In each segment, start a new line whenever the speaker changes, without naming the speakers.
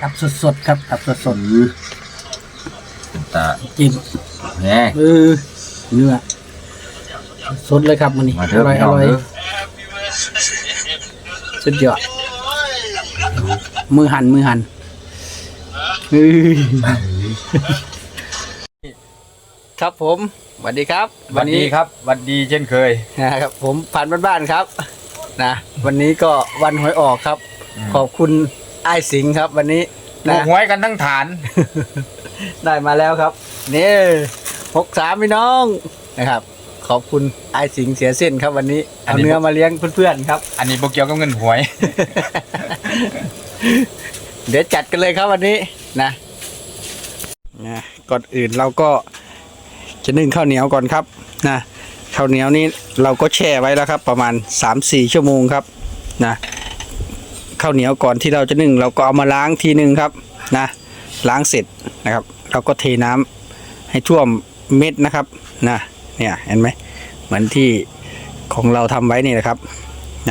ตับสดๆครับตับสด
ตา
ๆจิ้ม
แหน่
เออเนื้อสดเลยครับมันนี่
มา
อ
เถอะ
ร่อย
พี่
อ
น้อง
ร่อย
เด้อ
สุดยอดมือหันมือหันเฮ้ยครับผมสวัสดีครับ
หวัดดีครับหวัดดีเช่นเคย
นะครับผมผ่านบ้านๆครับนะวันนี้ก็วันหวยออกครับขอบคุณ ไอ้ายสิงห์ครับ วันนี้
ถู
นะ
กหวยกันทั้งฐาน
ได้มาแล้วครับ นี่หกสามพี่น้องนะครับ ขอบคุณไอ้ายสิงห์เสียเส้นครับวันนี้
อัน
เอา
นี้
เนื้อมาเลี้ยงเพื่อนๆครับ
อันนี้โปเกียวกับเงินหวย
เดี๋ยวจัดกันเลยครับวันนี้นะนะก่อนอื่นเราก็จะนึ่งข้าวเหนียวก่อนครับนะข้าวเหนียวนี้เราก็แช่ไว้แล้วครับ ประมาณ 3-4 ชั่วโมงครับนะ ข้าวเหนียวก่อนที่เราจะนึ่ง เราก็เอามาล้างทีนึงครับนะล้างเสร็จนะครับ เราก็เทน้ำให้ท่วมเม็ดนะครับนะเนี่ยเห็นไหมเหมือนที่ของเราทำไว้นี่แหละครับ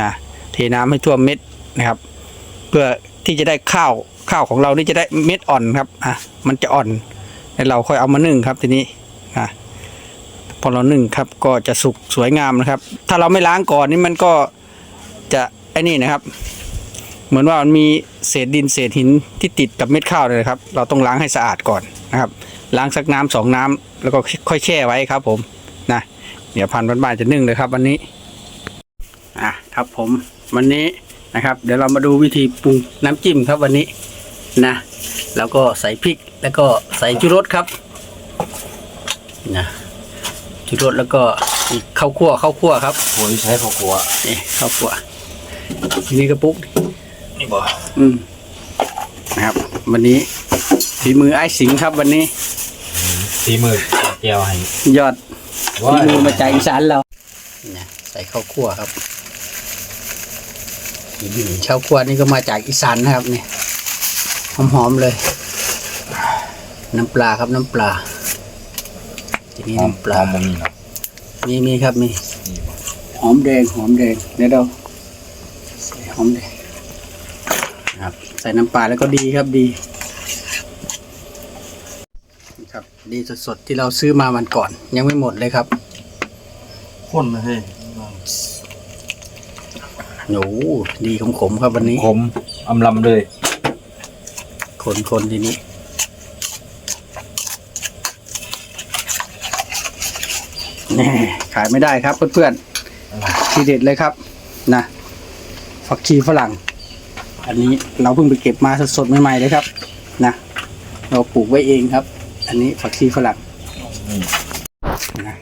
นะเทน้ำให้ท่วมเม็ดนะครับ เพื่อที่จะได้ข้าวข้าวของเรานี่จะได้เม็ดอ่อนครับอะมันจะอ่อนแล้วเราค่อยเอามานึ่งครับทีนี้อะพอเรานึ่งครับก็จะสุกสวยงามนะครับ ถ้าเราไม่ล้างก่อนนี่มันก็จะไอ้นี่นะครับ เหมือนว่ามันมีเศษดินเศษหินที่ติดกับเม็ดข้าวเลยนะครับ เราต้องล้างให้สะอาดก่อนนะครับ ล้างสักน้ำสองน้ำแล้วก็ค่อยแช่ไว้ครับ ผมนะเดี๋ยวพันบ้านๆจะนึ่งเลยครับวันนี้อะครับผมวันนี้นะครับ เดี๋ยวเรามาดูวิธีปรุงน้ำจิ้มครับวันนี้นะ แล้วก็ใส่พริกแล้วก็ใส่ชูรสครับนะชูรสแล้วก็อีกข้าวคั่วข้าวคั่วครับ
หวยใช้ข้าวขัว
นี่ข้าวคั่วนี่กระปุก
นี่บ่
อืมนะครับ วันนี้ฝีมือไอ้สิงห์ครับวันนี้
สีมือเจียวให้
ยอดฝีมือมาจากอีสานเรานะใส่ข้าวคั่วครับอืมข้าวคั่วนี่ก็มาจากอีสานนะครับนี่หอมๆเลย น้ำปลาครับน้ำปลาทีนี้
หอม
น้ำป
ป
ลา
ลาบ่มีเนาะ
มีมีครับมี
นี่บ่
หอมแดงหอมแดงเดี๋ยวเราใส่หอมแดง ครับ ใส่น้ำปลาแล้วก็ดีครับดีนี่ครับ ดีสดๆที่เราซื้อมาวันก่อน ยังไม่หมดเลยครับ
ข้นนะเฮ้ย
โอ้โหดีขมๆครับวันนี้
ขมอำลำเลย
คนๆทีนี้แน่ขายไม่ได้ครับเพื่อนๆทีเด็ดเลยครับ นะฝักชีฝรั่ง อันนี้เราเพิ่งไปเก็บมาสดๆใหม่ๆเลยครับนะเราปลูกไว้เองครับ อันนี้ฝักชีฝรั่งนะ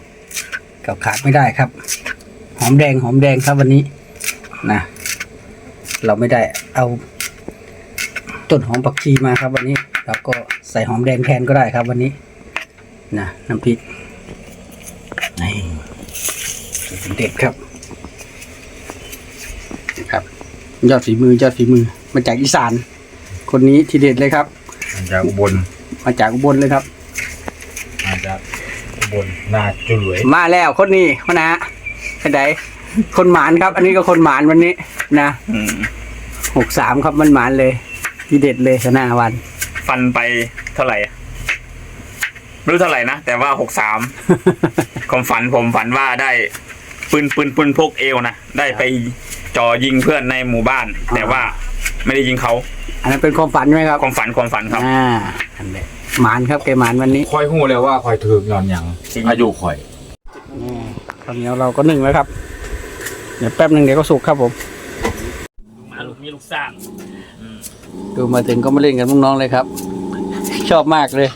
กับขาดไม่ได้ครับ หอมแดงหอมแดงครับวันนี้นะเราไม่ได้เอาต้นหอมผักชีมาครับ วันนี้เราก็ใส่หอมแดงแทนก็ได้ครับ วันนี้นะน้ำพริกนี่เด็ดครับ ยอดฝีมือยอดฝีมือ มาจากอีสาน คนนี้ทีเด็ดเลยครับ
มาจากอุบล
มาจากอุบลเลยครับ
มาจากอุบลนาจุรวย
มาแล้วคนนี้พนะไปไหนคนหมานครับ อันนี้ก็คนหมานวันนี้นะหกสามครับมันหมานเลย ทีเด็ดเลยชนะวัน
ฟันไปเท่าไหร่อะไม่รู้เท่าไหร่นะ แต่ว่าหกสามความฝันผมฝันว่าได้ปืนปืนปืนพกเอวนะ ได้ไป จ่อยิงเพื่อนในหมู่บ้าน แต่ว่าไม่ได้ยิงเขา
อันนั้นเป็นความฝันใช่ไหมครับ
ความฝันความฝันครับ
อ่าอันนี้หมานครับแกหมานวันนี้
คอยหู้เลยว่าคอยถือกย้อนหยังอายุข่อย
นี่ข้าวเหนียวเราก็นึ่งแล้วครับ เดี๋ยวแป๊บหนึ่งเดี๋ยวก็สุกครับผม
มาลูกมีลูกสร้าง
ดูมาถึงก็มาเล่นกันน้องๆเลยครับ ชอบมากเลย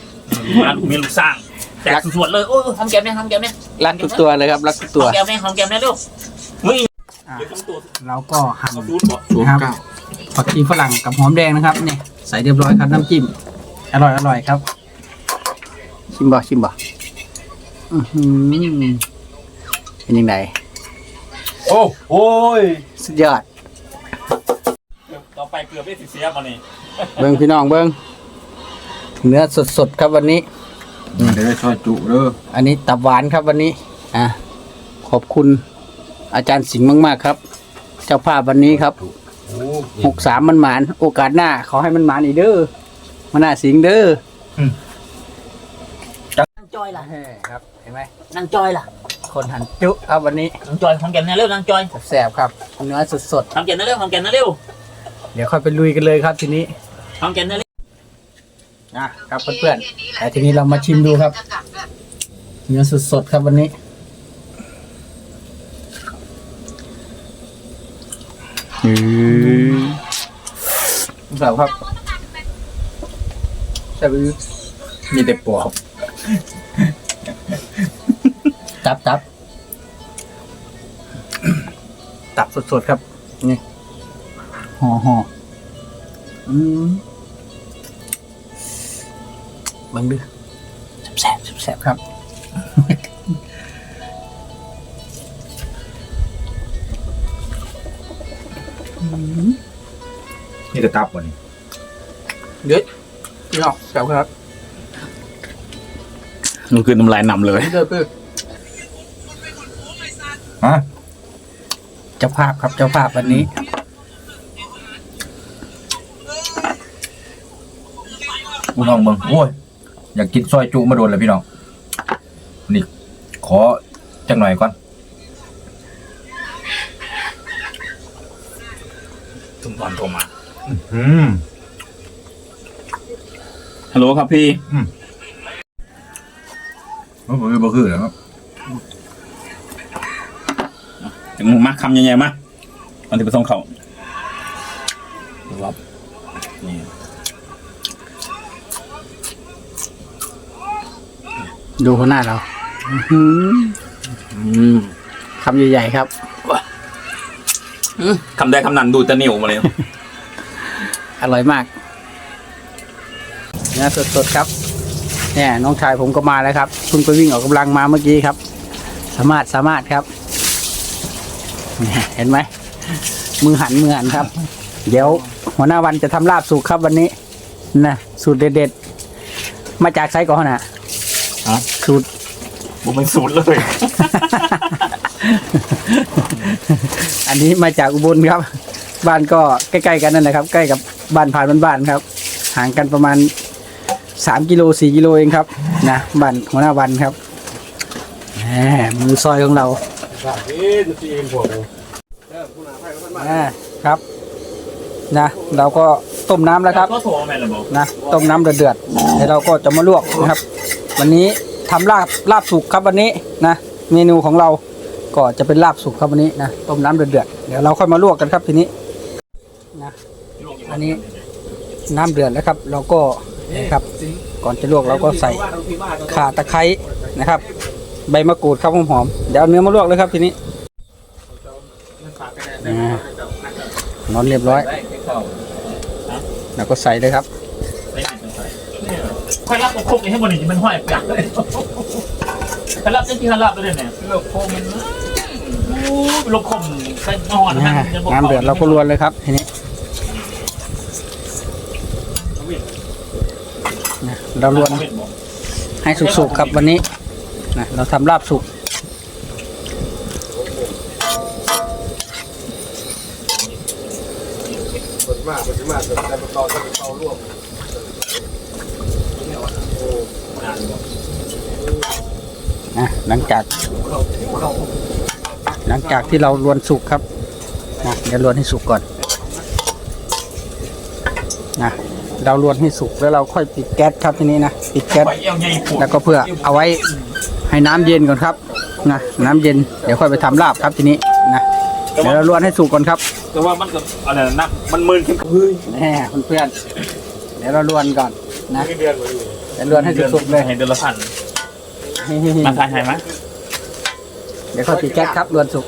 มาลูกมีลูกสร้างแจกสวดๆเลยโอ้ยทำแกมเนี่ยทำแกมเนี่ย
รักทุกตัวเลยครับรักทุกตัว
ทำแกมเนี่ยทำแกมเนี่ยเร็วมึง
อ่า
เดี๋ยวต้องตัว
เราก็หั่น
เอาตูดบอก
นะครับผักชีฝรั่งกับหอมแดงนะครับนี่ใส่เรียบร้อยครับน้ำจิ้มอร่อยอร่อยครับ ชิมบ่ชิมบ่อื้อหือเป็นยังไง
โอ้โอ้ย
สุดยอด
ต่อไปเกือบได้สิเสียมานี่
เบิ้งพี่น้องเบิ้งเนื้อสดๆครับวันนี้
เดี๋ยวได้ช่วยจุเด้อ
อันนี้ตับหวานครับวันนี้ อะขอบคุณ อาจารย์สิงห์มาก ๆ ครับ เจ้าภาพวันนี้ครับ
โอ้
หกสามมันหมาน โอกาสหน้าขอให้มันหมานอีกเด้อมันน่าสิงเด้อ
นางจอยล่ะ
แฮ่ครับเห็นไหม
นางจอยล่ะ
คนหันจุครับวันนี้
นางจอยของแก่นนะเร็วนางจอย
แสบๆครับเนื้อสด
ของแก่นนะเร็วของแก่นนะเร็ว
ๆเดี๋ยวค่อยไปลุยกันเลยครับทีนี้
ของแก่นนะเร็ว
นะครับเพื่อนๆแต่ทีนี้เรามาชิมดูครับ เนื้อสดๆครับวันนี้ อืมแสบครับแสบอื้อ
มีแต่ปอบ
ตับตับตับสดๆครับ นี่ห่อห่ออืมเบังดูแสบๆแสบๆครับ
นี่แต่ตับวันนี้
เด็ดพี่น้องแสบครับ
มันคือน้ำลายนำเลย
เด้อเพื่อ
ฮะ
เจ้าภาพครับเจ้าภาพวันนี้
พี่น้องเบิ่งโอ้ยอยากกินซอยจุมาโดนเลยพี่น้องนี่ขอจังหน่อยก่อน
ทุกตอนโทรมา
อืม
ฮัลโหลครับพี่
บ่คือบ่คือแล้วครับ
ถึงมาคำยังไงมาตอนที่ไปส่งเขารับนี่
ดูหัวหน้าเราอื้อหือ
อืม
คำใหญ่ๆครับ
คำได้คำนั้นดูจะนิ่วมาเลย
อร่อยมากเนื้อสดๆครับเนี่ยน้องชายผมก็มาแล้วครับเพิ่งไปวิ่งออกกำลังมาเมื่อกี้ครับ สามารถสามารถครับเนี่ยเห็นไหมมือหันมือหันครับ เดี๋ยวหัวหน้าวันจะทำลาบสุกครับวันนี้นะสูตรเด็ดๆมาจากไซก่อนนะ
ฮะ
สูตร
ผมเป็นสูตรเลย
อันนี้มาจากอุบลครับ บ้านก็ใกล้ๆกันนั่นแหละครับ ใกล้กับ บ้านผ่านบ้านๆครับ ห่างกันประมาณสามกิโลสี่กิโลเองครับนะบ้านหัวหน้าวันครับแหมมือซอยของเราอ่าครับนะเราก็ต้มน้ำแล้วครับ
ก็โทรมาแล้วบอก
นะต้มน้ำเดือดๆแล้วเราก็จะมาลวกนะครับ วันนี้ทำลาบลาบสุกครับวันนี้นะเมนูของเราก็จะเป็นลาบสุกครับวันนี้นะต้มน้ำเดือดๆเดี๋ยวเราค่อยมาลวกกันครับทีนี้นะ อันนี้น้ำเดือดแล้วครับ เราก็นะครับ ก่อนจะลวกเราก็ใส่ข่าตะไคร้นะครับ ใบมะกรูดครับหอมๆเดี๋ยวเอาเนื้อมาลวกเลยครับทีนี้อ่านอนเรียบร้อยเราก็ใส่เลยครับ
ค่อยรับคุกให้บนนี้มันห้อยเปียกเลยค่อยรับได้ที่ค่อยรับไปเลยเนี่ยลบคมมันลบคมใส่นอน
อ่าน้ำเดือดเราก็รวนเลยครับทีนี้ เรารวนให้สุกๆครับวันนี้นะเราทำลาบสุกนะหลังจาก หลังจากที่เรารวนสุกครับนะเดี๋ยวรวนให้สุกก่อนนะ เรารวนให้สุกแล้วเราค่อยปิดแก๊สครับทีนี้นะปิดแก๊ส
ไปเอวใหญ่ปวด
แล้วก็เพื่อเอาไว้ให้น้ำเย็นก่อนครับนะน้ำเย็นเดี๋ยวค่อยไปทำลาบครับทีนี้นะเดี๋ยวเรารวนให้สุกก่อนครับ
แต่ว่ามันก็อะไรนะมันมึนขึ้นเฮ้ย
แน่เพื่อนๆเดี๋ยวเรารวนก่อนนะเดี๋ยวรวนให้สุกๆเลย
เห็นเดือนละพันมาทานใช่ไหม
เดี๋ยวค่อยปิดแก๊สครับรวนสุก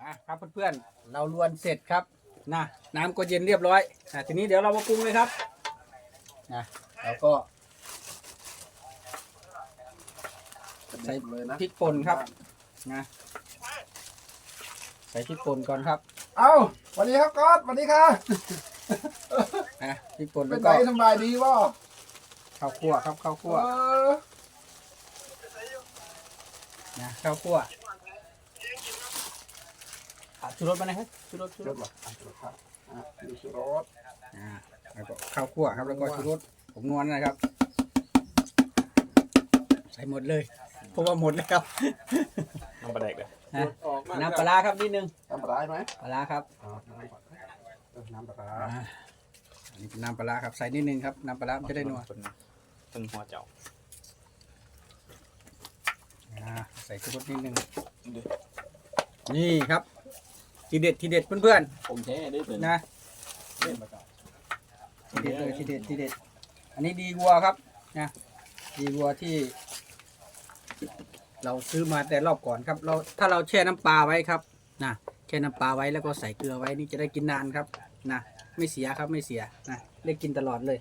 อะครับเพื่อนๆเรารวนเสร็จครับนะ น้ำก็เย็นเรียบร้อยอะทีนี้เดี๋ยวเรามาปรุงเลยครับนะเราก็ใส่พริกป่นครับนะใส่พริกป่นก่อนครับ
เอาสวัสดีครับก๊อตสวัสดีค่ะ
นะพริกป่น
เป็
แล้
น
ว
ไง
ก็
สบายดีป่ะ
ข้าวคั่วครับข้าวคั่ว
เออ
นะข้าวคั่วอะชูรสมาหน่อยครับชูรสชูรส
อะ ดูสุรส
อ่าแล้วก็ข้าวคั่วครับ แล้วก็ชูรสผงนวลนะครับ ใส่หมดเลยเพราะว่าหมดแล้วครับ
น้ำปลาแดกเลย
นะน้ำปลาร้าครับนิดนึง
น้ำปลาร้าไหม
ปลาร้าครับ
อ๋อน้ำปลาร้า
อ่าอันนี้เป็นน้ำปลาร้าครับใส่นิดนึงครับน้ำปลาร้ามันจะได้นัว
ตึงหัวเจ้า
อ่าใส่ชูรสนิดนึงนี่ครับ ทีเด็ดทีเด็ดเพื่อน
ผมแท้ได้เป็น
ๆนะทีเด็ดเลยทีเด็ดทีเด็ด อันนี้ดีวัวครับนะดีวัวที่ เราซื้อมาแต่รอบก่อนครับ เราถ้าเราแช่น้ำปลาไว้ครับนะแช่น้ำปลาไว้แล้วก็ใส่เกลือไว้นี่จะได้กินนานครับนะไม่เสียครับไม่เสียนะได้กินตลอดเลย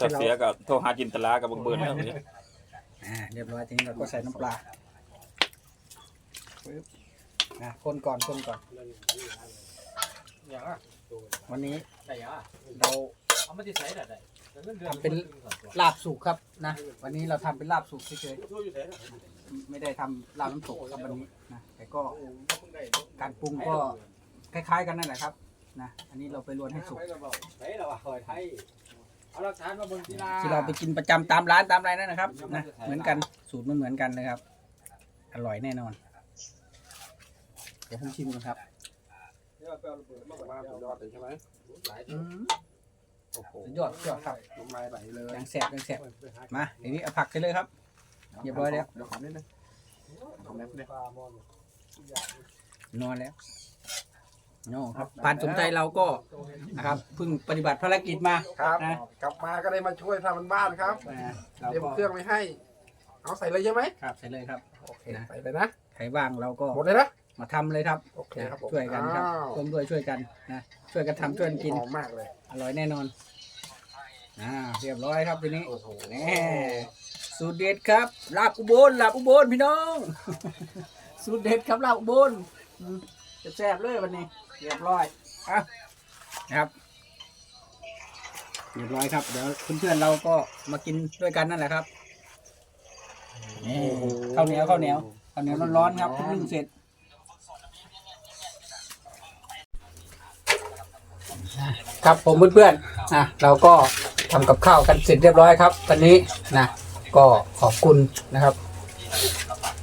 ถ้าเสียกับโทรหาจินตลากับบังเบิร์นแล้วนี่
อ่าเรียบร้อยทีนี้เราก็ใส่น้ำปลาปึ๊บ นะคนก่อนคนก่อนวันนี้เรา
เอามาที่ใส่ได้
ทำเป็นลาบสุกครับนะ วันนี้เราทำเป็นลาบสุกเฉยๆไม่ได้ทำลาบน้ำตกครับวันนี้นะแต่ก็การปรุงก็คล้าย ๆ กันนั่นแหละครับนะอันนี้เราไปรวนให้สุกที่เราไปกินประจำตามร้านตามอะไรนั่นนะครับนะเหมือนกันสูตรมันเหมือนกันนะครับ อร่อยแน่นอน เดี๋ยวผมชิมกันครับ
มาสุดยอดเลยใช่ไหม
โอ้โหสุดยอดสุดยอดครับ
น้ำลายไหลเลย
ยังแสบยังแสบมาทีนี้เอาผักไปเลยครับเรียบร้อยแล้ว
เดี๋ยวขอนิดนึงขอนิดนึง
นอนแล้วโน่ครับปานสมใจเราก็นะครับเพิ่งปฏิบัติภารกิจมา
ครับ
นะ
กลับมาก็ได้มาช่วยทำบ้านครับ
นะเรา
เตรียม
ก็
เครื่องไว้ให้ เอาใส่เลยใช่ไหม
ครับ ใส่เลยครับ
โอเคใส่เลยนะ
ใครว่างเราก็
หมดเลยนะ
มาทำเลยครับ
โอเค
นะครับ
ผม
ช่วยกันครับ
อ้าว
ร่วมด้วยช่วยกันนะช่วยกันทำช่วยกันกิน
หอมมากเลย
อร่อยแน่นอนอ่าเรียบร้อยครับทีนี้
โอ้โห
แน่สูตรเด็ดครับลาบอุบลลาบอุบลพี่น้อง สูตรเด็ดครับลาบอุบลอืมแซ่บๆเลยวันนี้ เรียบร้อยอะนะครับ เรียบร้อยครับเดี๋ยวเพื่อนๆเราก็มากินด้วยกันนั่นแหละครับนี่ข้าวเหนียวข้าวเหนียวข้าวเหนียวร้อนๆครับเพิ่งนึ่งเสร็จ ครับผมเพื่อนๆนะเราก็ทำกับข้าวกันเสร็จเรียบร้อยครับวันนี้นะก็ขอบคุณนะครับ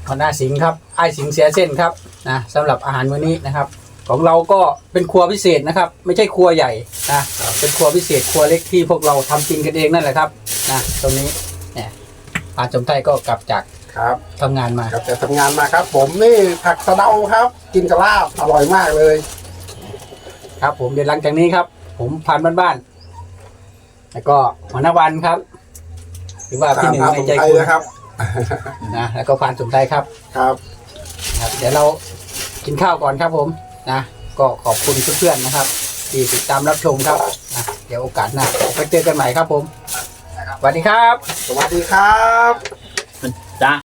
หัวหน้าสิงห์ครับไอ้ายสิงห์เสียเส้นครับนะสำหรับอาหารมื้อนี้นะครับ ของเราก็เป็นครัวพิเศษนะครับ ไม่ใช่ครัวใหญ่นะเป็นครัวพิเศษครัวเล็กที่พวกเราทำกินกันเองนั่นแหละครับนะตรงนี้เนี่ยอาจมไทยก็กลับจาก
ครับ
ทำงานมา
กลับจากทำงานมาครับ ผมนี่ผักสะเดาครับ กินกับลาบอร่อยมากเลย
ครับผมเดี๋ยวหลังจากนี้ครับ ผมพันบ้านๆแล้วก็หัวหน้าวันครับ หรือว่าพี่หนึ่ง
ตาม
ใน
ผม
ใจ
ไป
คุณ
นะครับ
นะแล้วก็พานสมใจครับ
ครับ
ครับ เดี๋ยวเรากินข้าวก่อนครับผมนะก็ขอบคุณเพื่อนๆนะครับ ที่ติดตามรับชมครับนะเดี๋ยวโอกาสหน้าไปเจอกันใหม่ครับผมสวัสดีครับ
สวัสดีครับ
จ้า